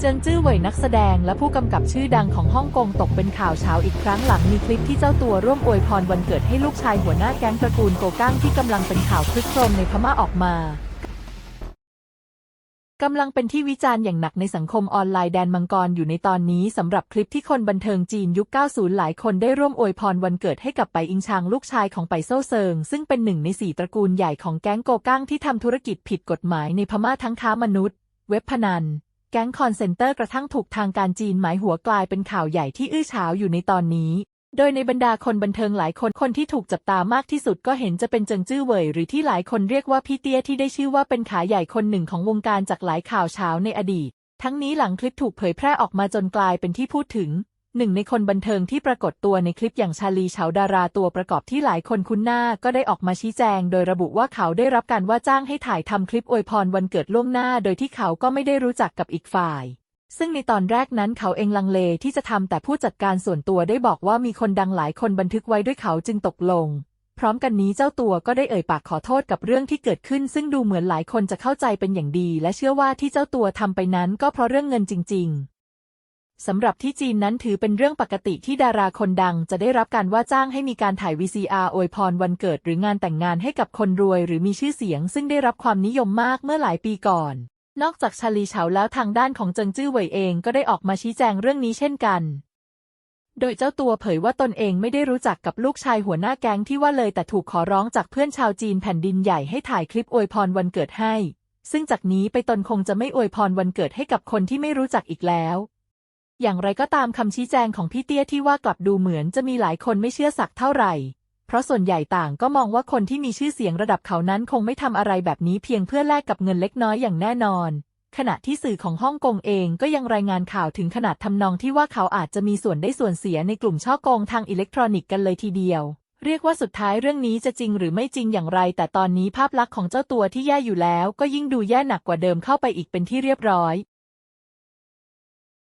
เจิงจื้อเหวยนักแสดงและผู้กำกับชื่อดังของฮ่องกงตกเป็นข่าวเช้าอีกครั้งหลังมีคลิปที่เจ้าตัวร่วมอวยพรวันเกิดให้ลูกชายหัวหน้าแก๊งตระกูลโกก้างที่กำลังเป็นข่าวคลึกโครมในพม่าออกมากำลังเป็นที่วิจารณ์อย่างหนักในสังคมออนไลน์แดนมังกรอยู่ในตอนนี้สำหรับคลิปที่คนบันเทิงจีนยุค 90 หลายคนได้ร่วมอวยพรวันเกิดให้กับไปอิงชางลูกชายของไปโซ่เซิง ซึ่งเป็นหนึ่งในสี่ตระกูลใหญ่ของแก๊งโกก้างที่ทำธุรกิจผิดกฎหมายในพม่าทั้งค้ามนุษย์ เว็บพนัน แก๊งคอนเซนเตอร์กระทั่งถูกทางการจีนหมายหัวกลายเป็นข่าวใหญ่ที่อื้อฉาวอยู่ในตอนนี้ โดยในบรรดาคนบันเทิงหลายคนคนที่ถูกจับตามากที่สุดก็เห็นจะเป็นเจิงจื้อเหวยหรือที่หลายคนเรียกว่าพี่เตี้ยที่ได้ชื่อว่าเป็นขาใหญ่คนหนึ่งของวงการจากหลายข่าวเช้าในอดีต ทั้งนี้หลังคลิปถูกเผยแพร่ออกมาจนกลายเป็นที่พูดถึง หนึ่งในคนบันเทิงที่ปรากฏตัวในคลิปอย่างชาลีเฉาดาราตัวประกอบที่หลายคนคุ้นหน้าก็ได้ออกมาชี้แจง โดยระบุว่าเขาได้รับการว่าจ้างให้ถ่ายทำคลิปอวยพรวันเกิดล่วงหน้า โดยที่เขาก็ไม่ได้รู้จักกับอีกฝ่าย ซึ่งในตอนแรกนั้นเขาเองลังเลที่จะทำแต่ผู้จัดการส่วนตัวได้บอกว่ามีคนดังหลายคนบันทึกไว้ด้วยเขาจึงตกลง พร้อมกันนี้เจ้าตัวก็ได้เอ่ยปากขอโทษกับเรื่องที่เกิดขึ้น ซึ่งดูเหมือนหลายคนจะเข้าใจเป็นอย่างดี และเชื่อว่าที่เจ้าตัวทำไปนั้นก็เพราะเรื่องเงินจริง ๆ สำหรับที่จีนนั้นถือเป็นเรื่องปกติที่ดาราคนดังจะได้รับการว่าจ้างให้มีการถ่าย VCR อวยพรวันเกิดหรืองานแต่งงานให้กับคนรวยหรือมีชื่อเสียง ซึ่งได้รับความนิยมมากเมื่อหลายปีก่อน นอกจากชาลีเฉาแล้วทางด้านของเจิงจื้อเหวยเองก็ได้ออกมาชี้แจงเรื่องนี้เช่นกัน โดยเจ้าตัวเผยว่าตนเองไม่ได้รู้จักกับลูกชายหัวหน้าแก๊งที่ว่าเลยแต่ถูกขอร้องจากเพื่อนชาวจีนแผ่นดินใหญ่ให้ถ่ายคลิปอวยพรวันเกิดให้ ซึ่งจากนี้ไปตนคงจะไม่อวยพรวันเกิดให้กับคนที่ไม่รู้จักอีกแล้ว อย่างไรก็ตามคำชี้แจงของพี่เตี้ยที่ว่ากลับดูเหมือนจะมีหลายคนไม่เชื่อสักเท่าไหร่ เพราะส่วนใหญ่ต่างก็มองว่าคนที่มีชื่อเสียงระดับเขานั้นคงไม่ทำอะไรแบบนี้เพียงเพื่อแลกกับเงินเล็กน้อยอย่างแน่นอน ขณะที่สื่อของฮ่องกงเองก็ยังรายงานข่าวถึงขนาดทำนองที่ว่าเขาอาจจะมีส่วนได้ส่วนเสียในกลุ่มช่อโกงทางอิเล็กทรอนิกส์กันเลยทีเดียวเรียกว่าสุดท้ายเรื่องนี้จะจริงหรือไม่จริงอย่างไร แต่ตอนนี้ภาพลักษณ์ของเจ้าตัวที่แย่อยู่แล้ว ก็ยิ่งดูแย่หนักกว่าเดิมเข้าไปอีกเป็นที่เรียบร้อย